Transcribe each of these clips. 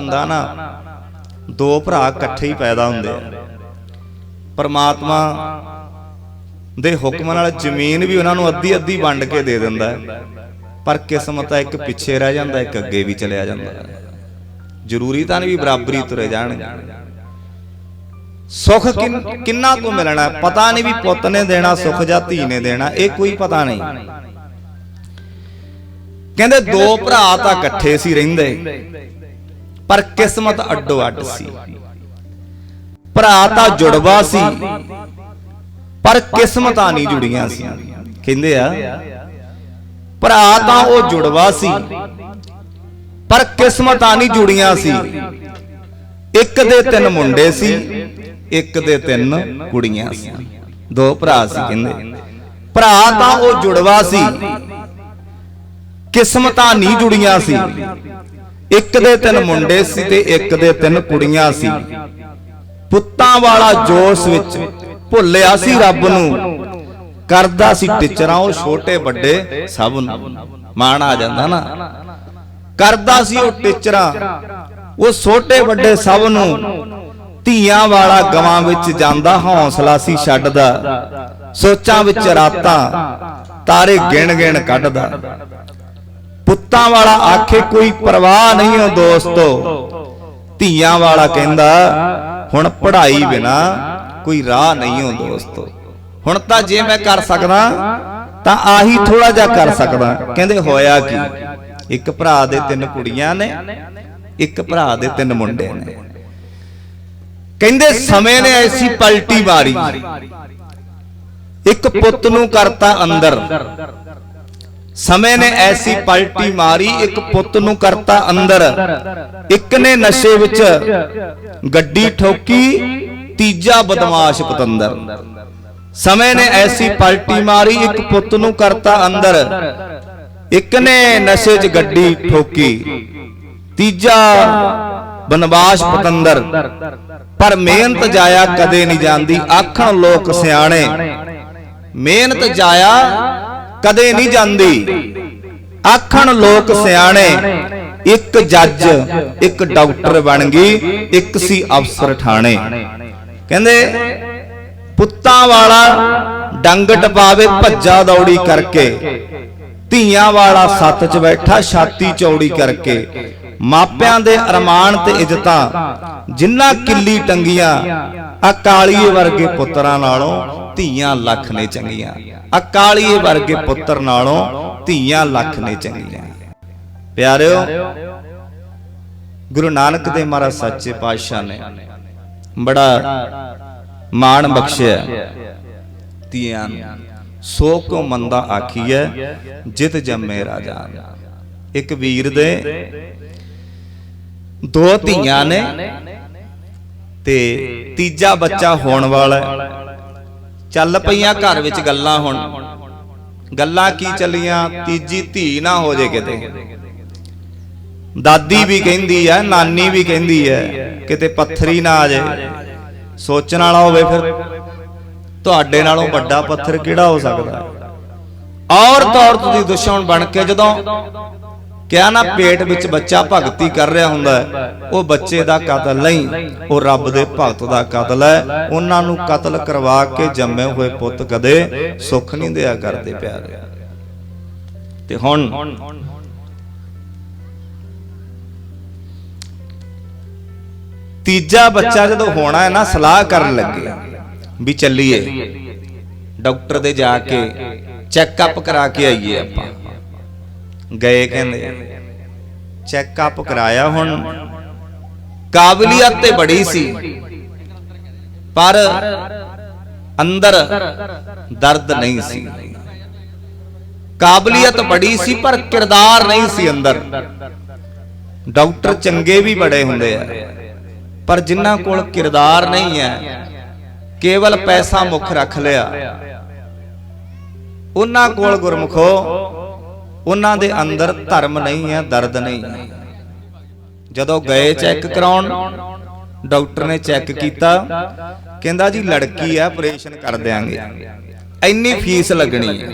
ਹੁੰਦਾ ਨਾ, ਦੋ ਭਰਾ ਇਕੱਠੇ ਹੀ ਪੈਦਾ ਹੁੰਦੇ ਆ। ਪਰਮਾਤਮਾ ਦੇ ਹੁਕਮ ਨਾਲ ਜ਼ਮੀਨ ਵੀ ਉਹਨਾਂ ਨੂੰ ਅੱਧੀ ਅੱਧੀ ਵੰਡ ਕੇ ਦੇ ਦਿੰਦਾ ਪਰ ਕਿਸਮਤ ਹੈ ਇੱਕ ਪਿੱਛੇ ਰਹਿ ਜਾਂਦਾ, ਇੱਕ ਅੱਗੇ ਵੀ ਚਲਿਆ ਜਾਂਦਾ। ਜ਼ਰੂਰੀ ਤਾਂ ਨਹੀਂ ਵੀ ਬਰਾਬਰੀ ਤੁਰੇ ਜਾਣਗੇ। ਸੁੱਖ ਕਿੰਨਾ ਤੋਂ ਮਿਲਣਾ ਪਤਾ ਨਹੀਂ ਵੀ ਪੁੱਤ ਨੇ ਦੇਣਾ, ਸੁੱਖ ਜਾਂ ਧੀ ਨੇ ਦੇਣਾ, ਇਹ ਕੋਈ ਪਤਾ ਨਹੀਂ। ਕਹਿੰਦੇ ਦੋ ਭਰਾ ਤਾਂ ਇਕੱਠੇ ਸੀ ਰਹਿੰਦੇ। ਪਰ ਕਿਸਮਤ ਅੱਡੋ ਅੱਡ ਸੀ। ਭਰਾ ਤਾਂ ਜੁੜਵਾ ਸੀ ਪਰ ਕਿਸਮਤਾਂ ਨਹੀਂ ਜੁੜੀਆਂ ਸੀ। ਕਹਿੰਦੇ ਆ ਭਰਾ ਤਾਂ ਉਹ ਜੁੜਵਾ ਸੀ ਪਰ ਕਿਸਮਤਾਂ ਨਹੀਂ ਜੁੜੀਆਂ ਸੀ। ਇੱਕ ਦੇ ਤਿੰਨ ਮੁੰਡੇ ਸੀ ਇੱਕ ਦੇ ਤਿੰਨ ਕੁੜੀਆਂ ਸੀ। ਦੋ ਭਰਾ ਸੀ ਕਹਿੰਦੇ। ਭਰਾ ਤਾਂ ਉਹ ਜੁੜਵਾ ਸੀ। ਕਿਸਮਤਾਂ ਨਹੀਂ ਜੁੜੀਆਂ ਸੀ। ਇੱਕ ਦੇ ਤਿੰਨ ਮੁੰਡੇ ਸੀ ਤੇ ਇੱਕ ਦੇ ਤਿੰਨ ਕੁੜੀਆਂ ਸੀ। ਪੁੱਤਾਂ ਵਾਲਾ ਜੋਸ਼ ਵਿੱਚ ਭੁੱਲਿਆ ਸੀ ਰੱਬ ਨੂੰ। ਕਰਦਾ ਸੀ ਟਿਚਰਾਂ ਉਹ ਛੋਟੇ ਵੱਡੇ ਸਭ ਨੂੰ। ਮਾਣ ਆ ਜਾਂਦਾ ਨਾ। ਕਰਦਾ ਸੀ ਉਹ ਟਿਚਰਾਂ। ਉਹ ਛੋਟੇ ਵੱਡੇ ਸਭ ਨੂੰ। ਧੀਆਂ ਵਾਲਾ ਗਵਾਂ ਵਿੱਚ ਜਾਂਦਾ ਹੌਸਲਾ ਸੀ ਛੱਡਦਾ। ਸੋਚਾਂ ਵਿੱਚ ਰਾਤਾਂ ਤਾਰੇ ਗਿਣ ਗਿਣ ਕੱਢਦਾ। ਪੁੱਤਾਂ ਵਾਲਾ ਆਖੇ ਕੋਈ ਪਰਵਾਹ ਨਹੀਂ ਹੋ ਦੋਸਤੋ। ਧੀਆਂ ਵਾਲਾ ਕਹਿੰਦਾ, ਹੁਣ ਪੜ੍ਹਾਈ ਬਿਨਾ ਕੋਈ ਰਾਹ ਨਹੀਂ ਹੋ ਦੋਸਤੋ। ਹੁਣ ਤਾਂ ਜੇ ਮੈਂ ਕਰ ਸਕਦਾ, ਤਾਂ ਆਹੀ ਥੋੜਾ ਜਿਹਾ ਕਰ ਸਕਦਾ। ਕਹਿੰਦੇ, ਹੋਇਆ ਕੀ? ਇੱਕ ਭਰਾ ਦੇ ਤਿੰਨ ਕੁੜੀਆਂ ਨੇ, ਇੱਕ ਭਰਾ ਦੇ ਤਿੰਨ ਮੁੰਡੇ ਨੇ। ਕਹਿੰਦੇ, ਸਮੇਂ ਨੇ ਐਸੀ ਪਲਟੀ ਮਾਰੀ। ਇੱਕ ਪੁੱਤ ਨੂੰ ਕਰਤਾ ਅੰਦਰ। ਸਮੇਂ ਨੇ ਐਸੀ ਪਲਟੀ ਮਾਰੀ ਇੱਕ ਪੁੱਤ ਨੂੰ ਕਰਤਾ ਅੰਦਰ। ਇੱਕ ਨੇ ਨਸ਼ੇ ਵਿੱਚ ਗੱਡੀ ਠੋਕੀ ਤੀਜਾ ਬਦਮਾਸ਼ ਪਤੰਦਰ। ਸਮੇਂ ਨੇ ਐਸੀ ਪਲਟੀ ਮਾਰੀ ਇੱਕ ਪੁੱਤ ਨੂੰ ਕਰਤਾ ਅੰਦਰ। ਇੱਕ ਨੇ ਨਸ਼ੇ 'ਚ ਗੱਡੀ ਠੋਕੀ। ਤੀਜਾ ਬਨਵਾਸ ਪਤੰਦਰ। ਪਰ ਮਿਹਨਤ ਜਾਇਆ ਕਦੇ ਨਹੀਂ ਜਾਂਦੀ। ਆਖਣ ਲੋਕ ਸਿਆਣੇ। ਮਿਹਨਤ ਜਾਇਆ ਕਦੇ ਨਹੀਂ ਜਾਂਦੀ। ਆਖਣ ਲੋਕ ਸਿਆਣੇ ਇੱਕ ਜੱਜ ਇੱਕ ਡਾਕਟਰ ਬਣ ਗਈ ਇੱਕ ਸੀ ਅਫਸਰ ਠਾਣੇ ਕਹਿੰਦੇ ਪੁੱਤਾਂ ਵਾਲਾ ਡੰਗ ਟਪਾਵੇ ਭੱਜਾ ਦੌੜੀ ਕਰਕੇ। ਧੀਆਂ ਵਾਲਾ ਸੱਤ 'ਚ ਬੈਠਾ ਛਾਤੀ ਚੌੜੀ ਕਰਕੇ। ਮਾਪਿਆਂ ਦੇ ਅਰਮਾਨ ਤੇ ਇੱਜ਼ਤਾਂ ਜਿੰਨਾ ਕਿੱਲੀ ਟੰਗੀਆਂ ਅਕਾਲੀਏ ਵਰਗੇ ਪੁੱਤਰਾਂ ਨਾਲੋਂ ਧੀਆਂ ਲੱਖ ਨੇ ਚੰਗੀਆਂ। ਅਕਾਲੀਏ ਵਰਗੇ ਪੁੱਤਰ ਨਾਲੋਂ ਧੀਆਂ ਲੱਖ ਨੇ ਚੰਗੀਆਂ। ਪਿਆਰਿਓ, ਗੁਰੂ ਨਾਨਕ ਦੇਵ ਮਹਾਰਾਜ ਸੱਚੇ ਪਾਤਸ਼ਾਹ ਨੇ ਬੜਾ ਮਾਣ ਬਖਸ਼ਿਆ। ਧੀਆਂ ਸੋ ਕੋ ਮੰਦਾ ਆਖੀਐ, ਜਿਤ ਜੰਮੇ ਰਾਜਾ ਇੱਕ ਵੀਰ ਦੇ ਦੋ ਧੀਆਂ ਨੇ ਤੇ ਤੀਜਾ ਬੱਚਾ ਹੋਣ ਵਾਲਾ ਚੱਲ ਪਈਆਂ ਘਰ ਵਿੱਚ ਗੱਲਾਂ ਹੁਣ। ਗੱਲਾਂ ਕੀ ਚੱਲੀਆਂ? ਤੀਜੀ ਧੀ ਨਾ ਹੋ ਜੇ ਕਿਤੇ। ਦਾਦੀ ਵੀ ਕਹਿੰਦੀ ਐ ਨਾਨੀ ਵੀ ਕਹਿੰਦੀ ਐ ਕਿਤੇ ਪੱਥਰੀ ਨਾ ਆ ਜਾਏ ਸੋਚਣ ਵਾਲਾ ਹੋਵੇ ਫਿਰ। ਤੁਹਾਡੇ ਨਾਲੋਂ ਵੱਡਾ ਪੱਥਰ ਕਿਹੜਾ ਹੋ ਸਕਦਾ? ਔਰਤ ਔਰਤ ਦੀ ਦੁਸ਼ਮਣ ਬਣ ਕੇ ਜਦੋਂ ਕਿਹਾ ਨਾ ਪੇਟ ਵਿੱਚ ਬੱਚਾ ਭਗਤੀ ਕਰ ਰਿਹਾ ਹੁੰਦਾ ਹੈ। ਉਹ ਬੱਚੇ ਦਾ ਕਤਲ ਨਹੀਂ ਉਹ ਰੱਬ ਦੇ ਭਗਤ ਦਾ ਕਤਲ ਹੈ। ਉਹਨਾਂ ਨੂੰ ਕਤਲ ਕਰਵਾ ਕੇ ਜੰਮੇ ਹੋਏ ਪੁੱਤ ਕਦੇ ਸੁੱਖ ਨਹੀਂ ਦਿਆ ਕਰਦੇ ਪਿਆਰੇ। ਤੇ ਹੁਣ ਤੀਜਾ ਬੱਚਾ ਜਦੋਂ ਹੋਣਾ ਹੈ ਨਾ ਸਲਾਹ ਕਰਨ ਲੱਗੇ ਵੀ ਚੱਲੀਏ। ਡਾਕਟਰ ਦੇ ਜਾ ਕੇ ਚੈੱਕਅਪ ਕਰਾ ਕੇ ਆਈਏ ਆਪਾਂ। ਗਏ ਕਹਿੰਦੇ। ਚੈੱਕਅਪ ਕਰਾਇਆ ਹੁਣ। ਕਾਬਲੀਅਤ ਤੇ ਬੜੀ ਸੀ। ਪਰ ਅੰਦਰ ਦਰਦ ਨਹੀਂ ਸੀ। ਕਾਬਲੀਅਤ ਬੜੀ ਸੀ ਪਰ ਕਿਰਦਾਰ ਨਹੀਂ ਸੀ ਅੰਦਰ। ਡਾਕਟਰ ਚੰਗੇ ਵੀ ਬੜੇ ਹੁੰਦੇ ਆ। ਪਰ ਜਿਨ੍ਹਾਂ ਕੋਲ ਕਿਰਦਾਰ ਨਹੀਂ ਹੈ ਕੇਵਲ ਪੈਸਾ ਮੁੱਖ ਰੱਖ ਲਿਆ। ਉਹਨਾਂ ਕੋਲ ਗੁਰਮਖੋ ਉਹਨਾਂ ਦੇ ਅੰਦਰ ਧਰਮ ਨਹੀਂ ਹੈ, ਦਰਦ ਨਹੀਂ ਹੈ। ਜਦੋਂ ਗਏ ਚੈੱਕ ਕਰਾਉਣ, ਡਾਕਟਰ ਨੇ ਚੈੱਕ ਕੀਤਾ, ਕਹਿੰਦਾ ਜੀ ਲੜਕੀ ਹੈ, ਆਪਰੇਸ਼ਨ ਕਰ ਦਿਆਂਗੇ। ਇੰਨੀ ਫੀਸ ਲੱਗਣੀ ਹੈ।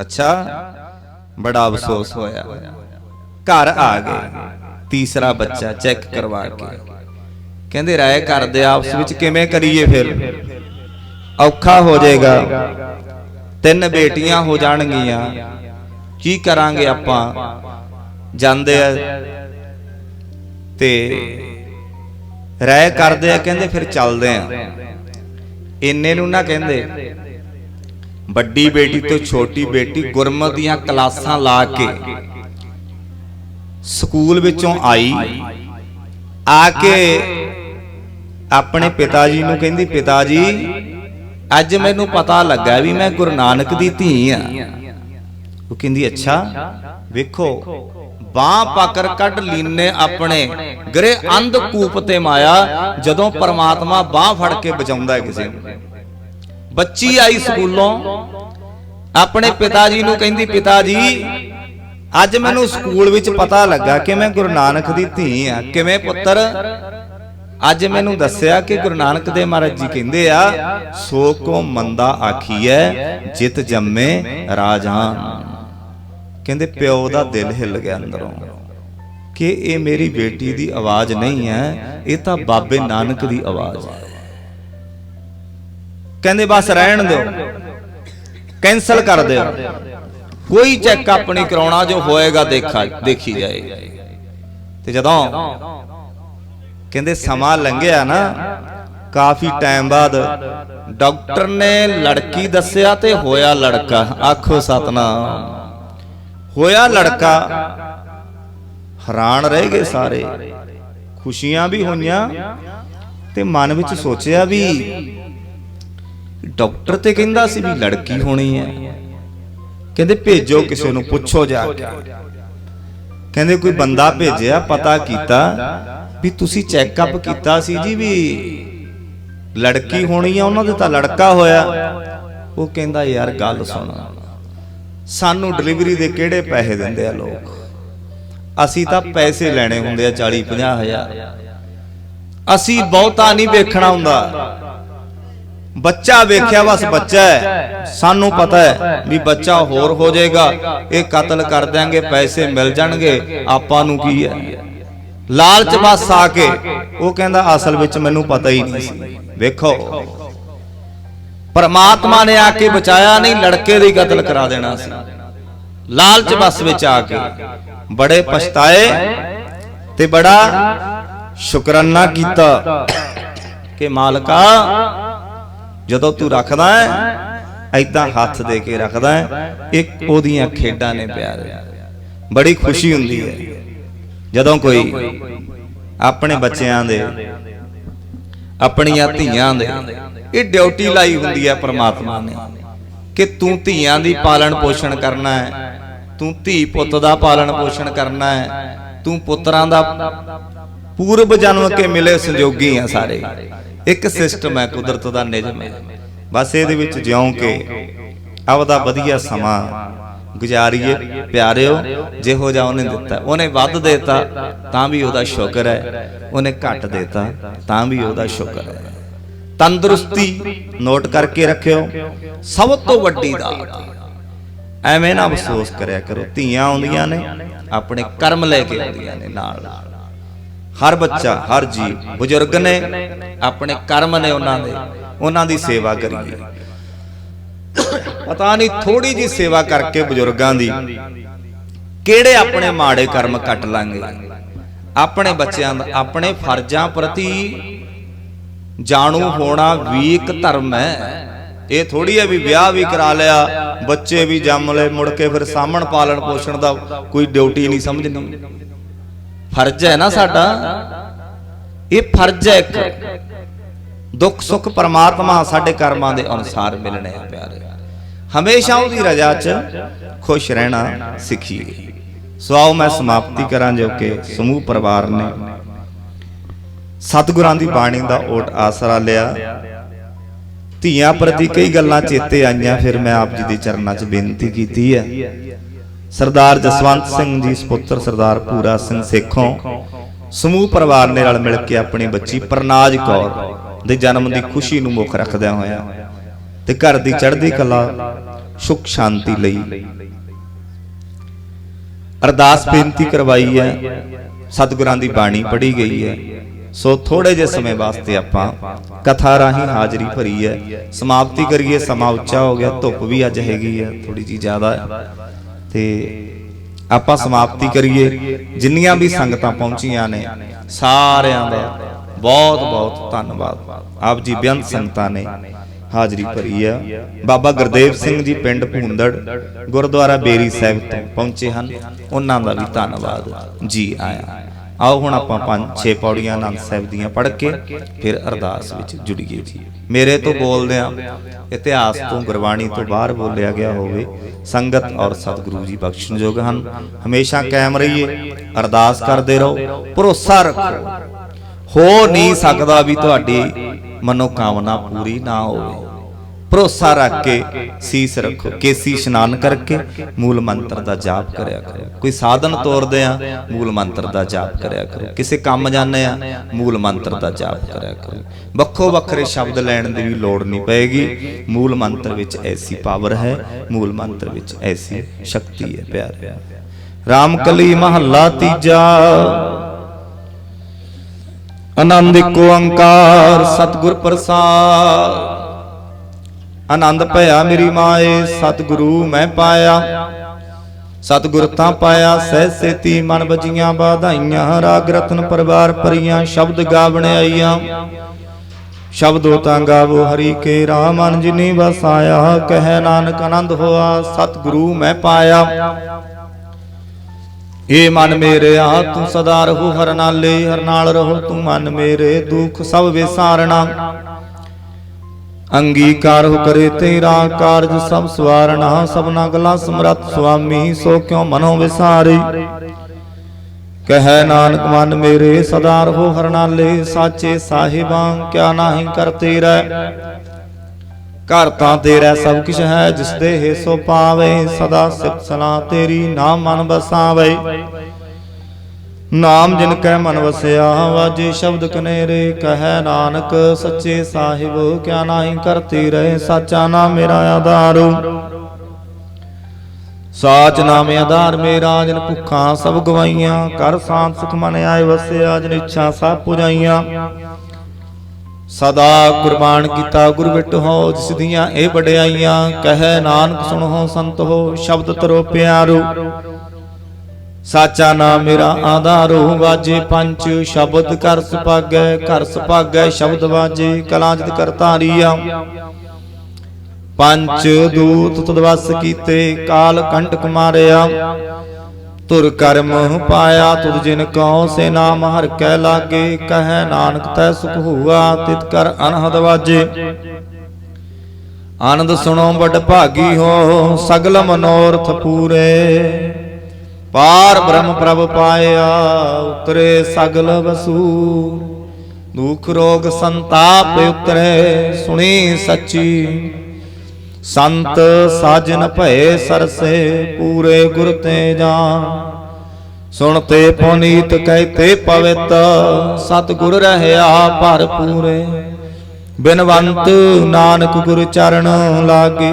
ਅੱਛਾ, ਬੜਾ ਅਫਸੋਸ ਹੋਇਆ। ਘਰ ਆ ਗਏ। ਤੀਸਰਾ ਬੱਚਾ ਚੈੱਕ ਕਰਵਾ ਕੇ। ਕਹਿੰਦੇ, ਰਾਏ ਕਰਦੇ ਆਪਸ ਵਿੱਚ ਕਿਵੇਂ ਕਰੀਏ ਫਿਰ? ਔਖਾ ਹੋ ਜਾਏਗਾ। ਤਿੰਨ ਬੇਟੀਆਂ ਹੋ ਜਾਣਗੀਆਂ। ਕੀ ਕਰਾਂਗੇ ਆਪਾਂ? ਜਾਂਦੇ ਆ ਤੇ ਰਾਏ ਕਰਦੇ ਆ, ਕਹਿੰਦੇ ਫਿਰ ਚੱਲਦੇ ਆ। ਇੰਨੇ ਨੂੰ ਨਾ ਕਹਿੰਦੇ, ਵੱਡੀ ਬੇਟੀ ਤੋਂ ਛੋਟੀ ਬੇਟੀ ਗੁਰਮਤ ਦੀਆਂ ਕਲਾਸਾਂ ਲਾ ਕੇ ਸਕੂਲ ਵਿੱਚੋਂ ਆਈ। ਆ ਕੇ ਆਪਣੇ ਪਿਤਾ ਜੀ ਨੂੰ ਕਹਿੰਦੀ ਪਿਤਾ ਜੀ ਅੱਜ ਮੈਨੂੰ ਪਤਾ ਲੱਗਾ ਵੀ ਮੈਂ ਗੁਰੂ ਨਾਨਕ ਦੀ ਧੀ ਆ। ਉਹ ਕਹਿੰਦੀ, ਅੱਛਾ, ਵੇਖੋ, ਬਾਹ ਪਕੜ ਕੱਢ ਲੀਨੇ ਆਪਣੇ। ਗਰੇ ਅੰਧ ਕੂਪ ਤੇ ਮਾਇਆ, ਜਦੋਂ ਪਰਮਾਤਮਾ ਬਾਹ ਫੜ ਕੇ ਬਚਾਉਂਦਾ ਹੈ ਕਿਸੇ ਨੂੰ। ਬੱਚੀ ਆਈ ਸਕੂਲੋਂ। ਆਪਣੇ ਪਿਤਾ ਜੀ ਨੂੰ ਕਹਿੰਦੀ, ਪਿਤਾ ਜੀ, ਅੱਜ ਮੈਨੂੰ ਸਕੂਲ ਵਿੱਚ ਪਤਾ ਲੱਗਾ ਕਿ ਮੈਂ ਗੁਰੂ ਨਾਨਕ ਦੀ ਧੀ ਆ ਕਿਵੇਂ ਪੁੱਤਰ? ਅੱਜ ਮੈਨੂੰ ਦੱਸਿਆ ਕਿ ਗੁਰੂ ਨਾਨਕ ਦੇਵ ਮਹਾਰਾਜ ਜੀ ਕਹਿੰਦੇ ਆ, ਸੋ ਕੋ ਮੰਦਾ ਆਖੀਐ, ਜਿਤ ਜੰਮੇ ਰਾਜਾਨ ਕਹਿੰਦੇ ਪਿਓ ਦਾ ਦਿਲ ਹਿੱਲ ਗਿਆ ਅੰਦਰੋਂ। ਕਿ ਇਹ ਮੇਰੀ ਬੇਟੀ ਦੀ ਆਵਾਜ਼ ਨਹੀਂ ਹੈ, ਇਹ ਤਾਂ ਬਾਬੇ ਨਾਨਕ ਦੀ ਆਵਾਜ਼ ਹੈ। ਕਹਿੰਦੇ ਬਸ ਰਹਿਣ ਦਿਓ। ਕੈਨਸਲ ਕਰ ਦਿਓ। ਕੋਈ ਚੈੱਕਅਪ ਨਹੀਂ ਕਰਾਉਣਾ ਜੋ ਹੋਏਗਾ ਦੇਖਾ ਦੇਖੀ ਜਾਏਗੀ। ਤੇ ਜਦੋਂ ਕਹਿੰਦੇ ਸਮਾਂ ਲੰਘਿਆ ਨਾ, ਕਾਫੀ ਟਾਈਮ ਬਾਅਦ ਡਾਕਟਰ ਨੇ ਲੜਕੀ ਦੱਸਿਆ ਤੇ ਹੋਇਆ ਲੜਕਾ। ਆਖੋ ਸਤਨਾਮ। ਹੋਇਆ ਲੜਕਾ। ਹੈਰਾਨ ਰਹਿ ਗਏ ਸਾਰੇ। ਖੁਸ਼ੀਆਂ ਵੀ ਹੋਈਆਂ ਤੇ ਮਨ ਵਿੱਚ ਸੋਚਿਆ ਵੀ ਡਾਕਟਰ ਤੇ ਕਹਿੰਦਾ ਸੀ ਵੀ ਲੜਕੀ ਹੋਣੀ ਹੈ। ਕਹਿੰਦੇ ਭੇਜੋ ਕਿਸੇ ਨੂੰ, ਪੁੱਛੋ ਜਾ ਕੇ। ਕਹਿੰਦੇ ਕੋਈ ਬੰਦਾ ਭੇਜਿਆ, ਪਤਾ ਕੀਤਾ ਵੀ ਤੁਸੀਂ ਚੈੱਕਅਪ ਕੀਤਾ ਸੀ ਜੀ ਵੀ ਲੜਕੀ ਹੋਣੀ ਆ ਉਹਨਾਂ ਦੇ ਤਾਂ ਲੜਕਾ ਹੋਇਆ। ਉਹ ਕਹਿੰਦਾ, ਯਾਰ, ਗੱਲ ਸੁਣ। ਸਾਨੂੰ ਡਿਲੀਵਰੀ ਦੇ ਕਿਹੜੇ ਪੈਸੇ ਦਿੰਦੇ ਆ ਲੋਕ? ਅਸੀਂ ਤਾਂ ਪੈਸੇ ਲੈਣੇ ਹੁੰਦੇ ਆ 40 50 ਹਜ਼ਾਰ। ਅਸੀਂ ਬਹੁਤਾ ਨਹੀਂ ਵੇਖਣਾ ਹੁੰਦਾ। ਬੱਚਾ ਵੇਖਿਆ ਬਸ ਬੱਚਾ ਹੈ। ਸਾਨੂੰ ਪਤਾ ਹੈ ਵੀ ਬੱਚਾ ਹੋਰ ਹੋ ਜਾਏਗਾ। ਇਹ ਕਤਲ ਕਰ ਦਿਆਂਗੇ, ਪੈਸੇ ਮਿਲ ਜਾਣਗੇ। ਆਪਾਂ ਨੂੰ ਕੀ ਹੈ? ਲਾਲਚ ਬਸ ਆ ਕੇ। ਉਹ ਕਹਿੰਦਾ, ਅਸਲ ਵਿੱਚ ਮੈਨੂੰ ਪਤਾ ਹੀ ਨਹੀਂ ਸੀ। ਵੇਖੋ। ਪਰਮਾਤਮਾ ਨੇ ਆ ਕੇ ਬਚਾਇਆ, ਨਹੀਂ ਲੜਕੇ ਦੀ ਕਤਲ ਕਰਾ ਦੇਣਾ ਸੀ। ਲਾਲਚ ਬਸ ਵਿੱਚ ਆ ਕੇ ਬੜੇ ਪਛਤਾਏ ਤੇ ਬੜਾ ਸ਼ੁਕਰਾਨਾ ਕੀਤਾ ਕਿ ਮਾਲਕਾ, ਜਦੋਂ ਤੂੰ ਰੱਖਦਾ ਹੈ ਐਦਾਂ ਹੱਥ ਦੇ ਕੇ ਰੱਖਦਾ ਹੈ ਇੱਕ ਉਹਦੀਆਂ ਖੇਡਾਂ ਨੇ ਪਿਆਰ ਬੜੀ ਖੁਸ਼ੀ ਹੁੰਦੀ ਹੈ। ਜਦੋਂ ਕੋਈ ਆਪਣੇ ਬੱਚਿਆਂ ਦੇ, ਆਪਣੀਆਂ ਧੀਆਂ ਦੇ ਇਹ ਡਿਊਟੀ ਲਾਈ ਹੁੰਦੀ ਹੈ ਪ੍ਰਮਾਤਮਾ ਨੇ ਕਿ ਤੂੰ ਧੀਆਂ ਦੀ ਪਾਲਣ ਪੋਸ਼ਣ ਕਰਨਾ ਹੈ, ਤੂੰ ਧੀ ਪੁੱਤ ਦਾ ਪਾਲਣ ਪੋਸ਼ਣ ਕਰਨਾ ਹੈ, ਤੂੰ ਪੁੱਤਰਾਂ ਦਾ ਪੂਰਬ ਜਨਮ ਕੇ ਮਿਲੇ ਸੰਜੋਗੀ ਆ ਸਾਰੇ। ਇੱਕ ਸਿਸਟਮ ਹੈ ਕੁਦਰਤ ਦਾ ਨਿਯਮ। ਹੈ ਬਸ ਇਹਦੇ ਵਿੱਚ ਜਿਉਂ ਕੇ ਆਪਦਾ ਵਧੀਆ ਸਮਾਂ ਗੁਜ਼ਾਰੀਏ, ਪਿਆਰਿਓ, ਜਿਹੋ ਜਿਹਾ ਉਹਨੇ ਦਿੱਤਾ। ਉਹਨੇ ਵੱਧ ਦੇਤਾ ਤਾਂ ਵੀ ਉਹਦਾ ਸ਼ੁਕਰ ਹੈ, ਉਹਨੇ ਘੱਟ ਦੇਤਾ ਤਾਂ ਵੀ ਉਹਦਾ ਸ਼ੁਕਰ ਹੈ। ਤੰਦਰੁਸਤੀ ਨੋਟ ਕਰਕੇ ਰੱਖਿਓ। ਸਭ ਤੋਂ ਵੱਡੀ ਦਾਤ। ਐਵੇਂ ਨਾ ਅਫਸੋਸ ਕਰਿਆ ਕਰੋ, ਧੀਆਂ ਆਉਂਦੀਆਂ ਨੇ, ਆਪਣੇ ਕਰਮ ਲੈ ਕੇ ਆਉਂਦੀਆਂ ਨੇ ਨਾਲ। ਹਰ ਬੱਚਾ, ਹਰ ਜੀਵ, ਬਜ਼ੁਰਗ ਨੇ ਆਪਣੇ ਕਰਮ ਨੇ ਉਹਨਾਂ ਦੇ, ਉਹਨਾਂ ਦੀ ਸੇਵਾ ਕਰੀਏ। ਪਤਾ ਨਹੀਂ ਥੋੜੀ ਜੀ ਸੇਵਾ ਕਰਕੇ ਬਜ਼ੁਰਗਾਂ ਦੀ ਕਿਹੜੇ ਆਪਣੇ ਮਾੜੇ ਕਰਮ ਕੱਟ ਲਾਂਗੇ। ਆਪਣੇ ਬੱਚਿਆਂ ਦਾ, ਆਪਣੇ ਫਰਜ਼ਾਂ ਪ੍ਰਤੀ ਜਾਣੂ ਹੋਣਾ ਵੀ ਇੱਕ ਧਰਮ ਹੈ। ਇਹ ਥੋੜੀ ਹੈ ਵੀ ਵਿਆਹ ਵੀ ਕਰਾ ਲਿਆ ਬੱਚੇ ਵੀ ਜੰਮ ਲਏ ਮੁੜ ਕੇ ਫਿਰ ਸਾਹਮਣ ਪਾਲਣ ਪੋਸ਼ਣ ਦਾ ਕੋਈ ਡਿਊਟੀ ਨਹੀਂ ਸਮਝਣੀ। ਫਰਜ਼ ਹੈ ਨਾ ਸਾਡਾ? ਇਹ ਫਰਜ਼ ਹੈ ਇੱਕ। ਦੁੱਖ ਸੁੱਖ ਪਰਮਾਤਮਾ ਸਾਡੇ ਕਰਮਾਂ ਦੇ ਅਨੁਸਾਰ ਮਿਲਣੇ ਆ ਪਿਆਰੇ। ਹਮੇਸ਼ਾ ਉਹਦੀ ਰਜ਼ਾ 'ਚ ਖੁਸ਼ ਰਹਿਣਾ ਸਿੱਖੀਏ ਸੋ ਆਓ ਮੈਂ ਸਮਾਪਤੀ ਕਰਾਂ ਜੋ ਕਿ ਸਮੂਹ ਪਰਿਵਾਰ ਨੇ ਸਤਿਗੁਰਾਂ ਦੀ ਬਾਣੀ ਦਾ ਓਟ ਆਸਰਾ ਲਿਆ। ਧੀਆਂ ਪ੍ਰਤੀ ਕਈ ਗੱਲਾਂ ਚੇਤੇ ਆਈਆਂ, ਫਿਰ ਮੈਂ ਆਪ ਜੀ ਦੇ ਚਰਨਾਂ 'ਚ ਬੇਨਤੀ ਕੀਤੀ ਹੈ। ਸਰਦਾਰ ਜਸਵੰਤ ਸਿੰਘ ਜੀ ਸੁਪੁੱਤਰ ਸਰਦਾਰ ਪੂਰਾ ਸਿੰਘ ਸੇਖੋਂ, ਸਮੂਹ ਪਰਿਵਾਰ ਨੇ ਰਲ ਮਿਲ ਕੇ ਆਪਣੀ ਬੱਚੀ ਪ੍ਰਨਾਜ ਕੌਰ ਦੇ ਜਨਮ ਦੀ ਖੁਸ਼ੀ ਨੂੰ ਮੁੱਖ ਰੱਖਦਿਆਂ ਹੋਇਆ ਤੇ ਘਰ ਦੀ ਚੜ੍ਹਦੀ ਕਲਾ, ਸੁਖ ਸ਼ਾਂਤੀ ਲਈ ਅਰਦਾਸ ਬੇਨਤੀ ਕਰਵਾਈ ਹੈ। ਸਤਿਗੁਰਾਂ ਦੀ ਬਾਣੀ ਪੜ੍ਹੀ ਗਈ ਹੈ। ਸੋ ਥੋੜੇ ਜਿਹੇ ਸਮੇਂ ਵਾਸਤੇ ਆਪਾਂ ਕਥਾ ਰਾਹੀਂ ਹਾਜ਼ਰੀ ਭਰੀ ਹੈ। ਸਮਾਪਤੀ ਕਰੀਏ, ਸਮਾਂ ਉੱਚਾ ਹੋ ਗਿਆ, ਧੁੱਪ ਵੀ ਅੱਜ ਹੈਗੀ ਹੈ ਥੋੜੀ ਜੀ ਜ਼ਿਆਦਾ। ਹੈ ਤੇ ਆਪਾਂ ਸਮਾਪਤੀ ਕਰੀਏ। ਜਿੰਨੀਆਂ ਵੀ ਸੰਗਤਾਂ ਪਹੁੰਚੀਆਂ ਨੇ, ਸਾਰਿਆਂ ਦਾ ਬਹੁਤ ਬਹੁਤ ਧੰਨਵਾਦ। ਆਪ ਜੀ ਬੇਅੰਤ ਸੰਗਤਾਂ ਨੇ ਹਾਜ਼ਰੀ ਭਰੀ ਆ ਬਾਬਾ ਗੁਰਦੇਵ ਸਿੰਘ ਜੀ ਪਿੰਡ ਭੂੰਦੜ, ਗੁਰਦੁਆਰਾ ਬੇਰੀ ਸਾਹਿਬ ਤੋਂ ਪਹੁੰਚੇ ਹਨ। ਉਹਨਾਂ ਦਾ ਵੀ ਧੰਨਵਾਦ। ਜੀ ਆਇਆਂ। ਆਓ ਹੁਣ ਆਪਾਂ ਪੰਜ, ਛੇ ਪੌੜੀਆਂ ਆਨੰਦ ਸਾਹਿਬ ਦੀਆਂ ਪੜ੍ਹ ਕੇ ਫਿਰ ਅਰਦਾਸ ਵਿੱਚ ਜੁੜੀਏ ਜੀ। ਮੇਰੇ ਤੋਂ ਬੋਲਦਿਆਂ ਇਤਿਹਾਸ ਤੋਂ ਗੁਰਬਾਣੀ ਤੋਂ ਬਾਹਰ ਬੋਲਿਆ ਗਿਆ ਹੋਵੇ, ਸੰਗਤ ਔਰ ਸਤਿਗੁਰੂ ਜੀ ਬਖਸ਼ਣਯੋਗ ਹਨ। ਹਮੇਸ਼ਾ ਕਾਇਮ ਰਹੀਏ, ਅਰਦਾਸ ਕਰਦੇ ਰਹੋ, ਭਰੋਸਾ ਰੱਖੋ। ਹੋ ਨਹੀਂ ਸਕਦਾ ਵੀ ਤੁਹਾਡੀ ਮਨੋਕਾਮਨਾ ਪੂਰੀ ਨਾ ਹੋਵੇ। ਭਰੋਸਾ ਰੱਖ ਕੇ, ਸੀਸ ਰੱਖੋ, ਕੇਸੀ ਇਸ਼ਨਾਨ ਕਰਕੇ ਮੂਲ ਮੰਤਰ ਦਾ ਜਾਪ ਕਰਿਆ ਕਰੋ। ਕੋਈ ਸਾਧਨ ਤੋਰਦੇ ਆ, ਮੂਲ ਮੰਤਰ ਦਾ ਜਾਪ ਕਰਿਆ ਕਰੋ। ਕਿਸੇ ਕੰਮ ਜਾਂਦੇ ਆ, ਮੂਲ ਮੰਤਰ ਦਾ ਜਾਪ ਕਰਿਆ ਕਰੋ। ਵੱਖੋ ਵੱਖਰੇ ਸ਼ਬਦ ਲੈਣ ਦੀ ਵੀ ਲੋੜ ਨਹੀਂ ਪਏਗੀ। ਮੂਲ ਮੰਤਰ ਵਿੱਚ ਐਸੀ ਪਾਵਰ ਹੈ, ਮੂਲ ਮੰਤਰ ਵਿੱਚ ਐਸੀ ਸ਼ਕਤੀ ਹੈ, ਪਿਆਰੇ। ਰਾਮ ਕਲੀ ਮਹੱਲਾ ਤੀਜਾ। ਆਨੰਦ ਏਕੋ ਓੰਕਾਰ, ਸਤਿਗੁਰ ਪ੍ਰਸਾਦ। ਆਨੰਦ ਭਇਆ ਮੇਰੀ ਮਾਏ, ਸਤਿਗੁਰੂ ਮੈਂ ਪਾਇਆ। ਸਤਿਗੁਰ ਤਾਂ ਪਾਇਆ, ਸਹਿ ਸੇਤੀ ਮਨ ਵਜੀਆਂ ਬਾਧਾਈਆਂ ਰਾਗ ਰਤਨ ਪਰਵਾਰ ਪਰੀਆਂ ਸ਼ਬਦ ਗਾਵਣ ਆਈਆਂ। ਸ਼ਬਦੋ ਤਾਂ ਗਾਵੋ ਹਰੀ ਕੇ ਰਾਮ ਮਨ ਜਿਨੀ ਵਸਾਇਆ ਕਹਿ ਨਾਨਕ ਆਨੰਦ ਹੋਆ, ਸਤਿਗੁਰੂ ਮੈਂ ਪਾਇਆ। ਏ ਮਨ ਮੇਰੇ ਆ ਤੂੰ ਸਦਾ ਰਹੋ ਹਰ ਨਾਲੇ ਹਰ ਨਾਲ ਰਹੋ ਤੂੰ ਮਨ ਮੇਰੇ, ਦੁੱਖ ਸਭ ਵਿਸਾਰਣਾ ਅੰਗੀਕਾਰ ਹੋ ਕਰੇ ਤੇਰਾ ਕਾਰਜ ਸਭ ਸਵਾਰਣਾ ਸਭਨਾ ਗਲਾ ਸਮਰੱਥ ਸੁਆਮੀ, ਸੋ ਕਿਉ ਮਨੋ ਵਿਸਾਰੇ? ਕਹੈ ਨਾਨਕ, ਮਨ ਮੇਰੇ ਸਦਾ ਰਹੋ ਹਰ ਸਾਚੇ ਸਾਹਿਬਾਂ, ਕਿਆ ਨਾਹੀ ਕਰਤੇ ਰਹਿ ਘਰ ਤਾਂ ਤੇਰਾ, ਸਭ ਕੁਛ ਹੈ, ਜਿਸ ਦੇ ਹੈ ਸੋ ਪਾਵੇ, ਸਦਾ ਸਿਫਤ ਸਲਾਹ ਤੇਰੀ ਨਾਮ ਮਨ ਬਸਾਵੇ। ਨਾਮ ਜਿਨ ਕੈ ਮਨ ਵਸਿਆ, ਵਾਜੇ ਸ਼ਬਦ ਕਨੇਰੇ ਕਹੈ ਨਾਨਕ, ਸੱਚੇ ਸਾਹਿਬ ਕਿਆ ਨਾਹੀ ਕਰਤੀ ਰਹੇ, ਸਾਚਾ ਨਾਮ ਮੇਰਾ ਆਧਾਰੂ। ਸਾਚ ਨਾਮ ਆਧਾਰ, ਮੇਰਾ ਜਿਨ ਭੁੱਖਾਂ ਸਭ ਗਵਾਈਆਂ ਕਰ ਸਾਂਤ ਸੁਖ ਮਨ ਆਏ ਵਸਿਆ, ਜਿਨ ਇੱਛਾ ਸਭ ਪੁਜਾਈਆਂ। ਸਦਾ ਕੁਰਬਾਨ ਕੀਤਾ ਗੁਰ ਵਿਟ ਹੋ, ਜਿਸ ਦੀਆਂ ਇਹ ਵਡਿਆਈਆਂ, ਕਹੈ ਨਾਨਕ ਸੁਣੋ ਸੰਤ ਹੋ ਸ਼ਬਦ ਤਰੋ ਪਿਆਰੋ। ਸਾਚਾ ਨਾਮ ਮੇਰਾ ਆਧਾਰੋ ਵਾਜੇ ਪੰਚ ਸ਼ਬਦ ਕਰ ਸੁਭਾਗੈ, ਘਰ ਸੁਭਾਗੈ, ਸ਼ਬਦ ਵਾਜੇ, ਕਲਾਂ ਕਰਤਾਰੀਆ ਪੰਜ ਦੂਤ ਤਦਵਸ ਕੀਤੇ, ਕਾਲ ਕੰਟਕ ਮਾਰਿਆ। ਤੁਰ ਕਰਮ ਪਾਇਆ ਤੁਧ ਜਿਨ ਕਉ ਸੇ ਨਾਮ ਹਰ ਕੈ ਲਾਗੇ, ਕਹੈ ਨਾਨਕ ਤੈ ਸੁਖ ਹੋਆ, ਤਿਤ ਕਰ ਅਨਹਦ ਵਾਜੇ। ਆਨੰਦ ਸੁਣੋ, ਵਡ ਭਾਗੀ ਹੋ, ਸਗਲ ਮਨੋਰਥ ਪੂਰੇ। ਪਾਰ ਬ੍ਰਹਮ ਪ੍ਰਭ ਪਾਇਆ, ਉਤਰੇ ਸਗਲ ਵਸੂਰ। ਦੁਖ ਰੋਗ ਸੰਤਾਪ ਉਤਰੇ, ਸੁਣੀ ਸੱਚੀ। ਸੰਤ ਸਾਜਨ ਭਏ ਸਰਸੇ, ਪੂਰੇ ਗੁਰ ਤੇ ਜਾਨ ਸੁਣਤੇ ਪੁਨੀਤ ਕਹਿਤੇ ਪਵਿੱਤ, ਸਤਿਗੁਰ ਰਹਿਆ ਭਰਪੂਰੇ। ਬਿਨਵੰਤ ਨਾਨਕ ਗੁਰ ਚਰਨ ਲਾਗੇ।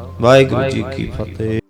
ਵਾਹਿਗੁਰੂ ਜੀ ਕੀ ਫਤਿਹ।